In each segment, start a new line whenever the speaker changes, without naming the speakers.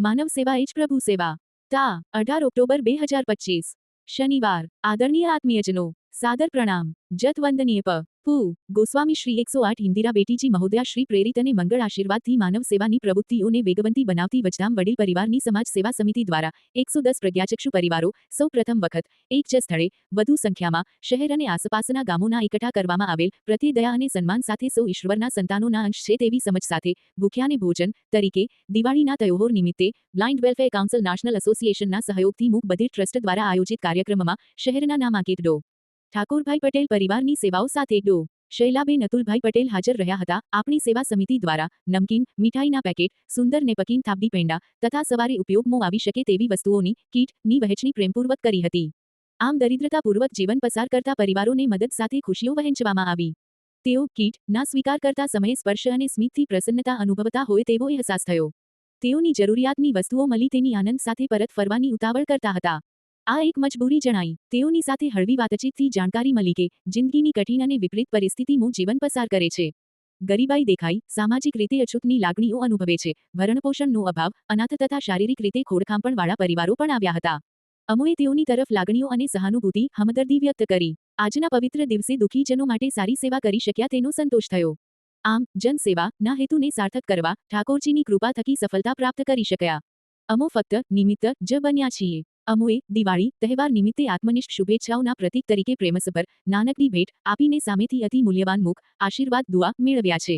માનવ સેવા એ જ પ્રભુ સેવા. તા, અઢાર ઓક્ટોબર બે હજાર પચીસ. શનિવાર, આદરણીય આત્મીયજનો. સાદર પ્રણામ. જત વંદનીય પ. પુ. ગોસ્વામી શ્રી એકસો આઠ ઇન્દિરા બેટીજી મહોદયા શ્રી પ્રેરિત અને મંગળ આશીર્વાદથી માનવ સેવાની પ્રવૃત્તિઓને વેગવંતી બનાવતી વચનામ વડીલ પરિવારની સમાજ સેવા સમિતિ દ્વારા એકસો દસ પ્રજ્ઞાચક્ષુ પરિવારો સૌ પ્રથમ વખત એક જ સ્થળે વધુ સંખ્યામાં શહેર અને આસપાસના ગામોના એકઠા કરવામાં આવેલ પ્રત્યે દયા અને સન્માન સાથે સૌ ઈશ્વરના સંતાનોના અંશ છે તેવી સમજ સાથે ભૂખ્યાને ભોજન તરીકે દિવાળીના તહેવાર નિમિત્તે બ્લાઇન્ડ વેલફેર કાઉન્સિલ નેશનલ એસોસિએશનના સહયોગથી મૂક બધિર ટ્રસ્ટ દ્વારા આયોજિત કાર્યક્રમમાં શહેરના નામાંકિત ડો. ઠાકોરભાઈ પટેલ પરિવારની સેવાઓ સાથે ડો. શૈલાબેન અતુલભાઈ પટેલ હાજર રહ્યા હતા. આપણી સેવા સમિતિ દ્વારા નમકીન, મીઠાઈના પેકેટ, સુંદર ને પકીન થાબડી પેંડા તથા સવારે ઉપયોગમાં આવી શકે તેવી વસ્તુઓની કીટની વહેંચણી પ્રેમપૂર્વક કરી હતી. આમ દરિદ્રતાપૂર્વક જીવન પસાર કરતા પરિવારોને મદદ સાથે ખુશીઓ વહેંચવામાં આવી. તેઓ કીટ ના સ્વીકાર કરતા સમયે સ્પર્શ અને સ્મિતથી પ્રસન્નતા અનુભવતા હોય તેવો અહેસાસ થયો. તેઓની જરૂરિયાતની વસ્તુઓ મળી તેની આનંદ સાથે પરત ફરવાની ઉતાવળ કરતા હતા. આ એક મજબૂરી જણાઈ. તેઓની સાથે હળવી વાતચીતથી જાણકારી મળી કે, જિંદગીની કઠિન અને વિપરીત પરિસ્થિતિમાં જીવન પસાર કરે છે. ગરીબાઈ દેખાઈ, સામાજિક રીતે અછૂતની લાગણીઓ અનુભવે છે. ભરણપોષણનો અભાવ, અનાથ તથા શારીરિક રીતે ખોડખાંપણવાળા પરિવારો પણ આવ્યા હતા. અમુએ તેઓની તરફ લાગણીઓ અને સહાનુભૂતિ, હમદર્દી વ્યક્ત કરી. આજના પવિત્ર દિવસે દુઃખીજનો માટે સારી સેવા કરી શક્યા તેનો સંતોષ થયો. આમ, જનસેવા, ના હેતુને સાર્થક કરવા, ઠાકોરજીની કૃપા થકી સફળતા પ્રાપ્ત કરી શક્યા. અમો ફક્ત નિમિત્ત જ બન્યા છીએ. અમોએ દિવાળી, તહેવાર નિમિત્તે આત્મનિષ્ઠ શુભેચ્છાઓના પ્રતીક તરીકે પ્રેમસભર, નાનકડી ભેટ આપીને સામેથી અતિ મૂલ્યવાન મુખ, આશીર્વાદ, દુઆ મેળવ્યા છે.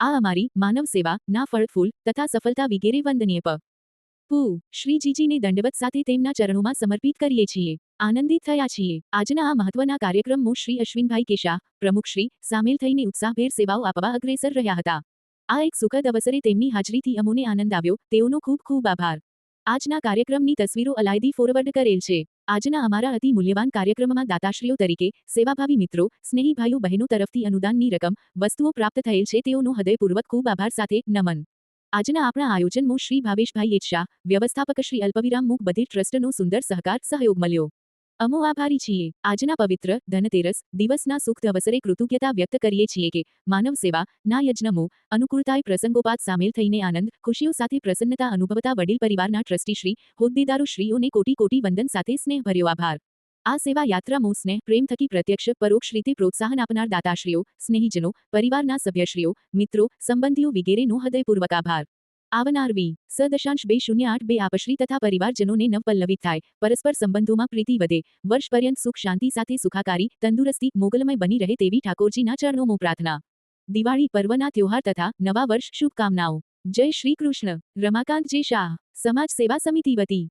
આ અમારી માનવ સેવા, ના ફળફૂલ તથા સફળતા વિગેરે વંદનીય પ. પુ. શ્રીજીજીને દંડવત સાથે તેમના ચરણોમાં સમર્પિત કરીએ છીએ. આનંદિત થયા છીએ. આજના આ મહત્વના કાર્યક્રમમાં શ્રી અશ્વિનભાઈ કેશા પ્રમુખશ્રી સામેલ થઈને ઉત્સાહભેર સેવાઓ આપવા અગ્રેસર રહ્યા હતા. આ એક સુખદ અવસરે તેમની હાજરીથી અમોને આનંદ આવ્યો. તેઓનો ખૂબ ખૂબ આભાર. આજના કાર્યક્રમની તસવીરો અલાયદી ફોરવર્ડ કરેલ છે. આજના અમારા અતિ મૂલ્યવાન કાર્યક્રમમાં દાતાશ્રીઓ તરીકે સેવાભાવી મિત્રો સ્નેહી ભાઈઓ બહેનો તરફથી અનુદાનની રકમ, વસ્તુઓ પ્રાપ્ત થયેલ છે તેઓનો હૃદયપૂર્વક ખૂબ આભાર સાથે નમન. આજના આપણા આયોજનમાં શ્રી ભાવેશભાઈ એચશા વ્યવસ્થાપક શ્રી અલ્પવિરામ મુખ બધિર ટ્રસ્ટનો સુંદર સહકાર, સહયોગ મળ્યો. અમો આભારી છીએ. આજના પવિત્ર, ધનતેરસ દિવસના સુખ અવસરે કૃતજ્ઞતા વ્યક્ત કરીએ છીએ કે, માનવ સેવા ના યજ્ઞમો અનુકૂળતાએ પ્રસંગોપાત સામેલ થઈને આનંદ, ખુશીઓ સાથે પ્રસન્નતા અનુભવતા વડીલ પરિવારના ટ્રસ્ટી શ્રી, હોદ્દેદારો શ્રીઓને કોટી કોટી વંદન સાથે સ્નેહભર્યો આભાર. આ સેવા યાત્રા સ્નેહ, પ્રેમ થકી પ્રત્યક્ષ, પરોક્ષ રીતે પ્રોત્સાહન આપનાર દાતાશ્રીઓ, સ્નેહીજનો, પરિવારના સભ્યશ્રીઓ, મિત્રો, સંબંધીઓ વગેરેનો હૃદયપૂર્વક આભાર. આવનાર વી. સ દશાંશ બે શૂન્ય આઠ બે આપશ્રી તથા પરિવારજનોને નવપલ્લવિત થાય. પરસ્પર સંબંધોમાં પ્રીતિ વધે. વર્ષ પર્યંત સુખ શાંતિ સાથે સુખાકારી, તંદુરસ્તી, મોગલમય બની રહે તેવી ઠાકોરજીના ચરણોમાં પ્રાર્થના. દિવાળી પર્વના ત્યોહાર તથા નવા વર્ષ શુભકામનાઓ. જય શ્રી કૃષ્ણ. રમાકાંત શાહ. સમાજ સેવા સમિતિ વતી.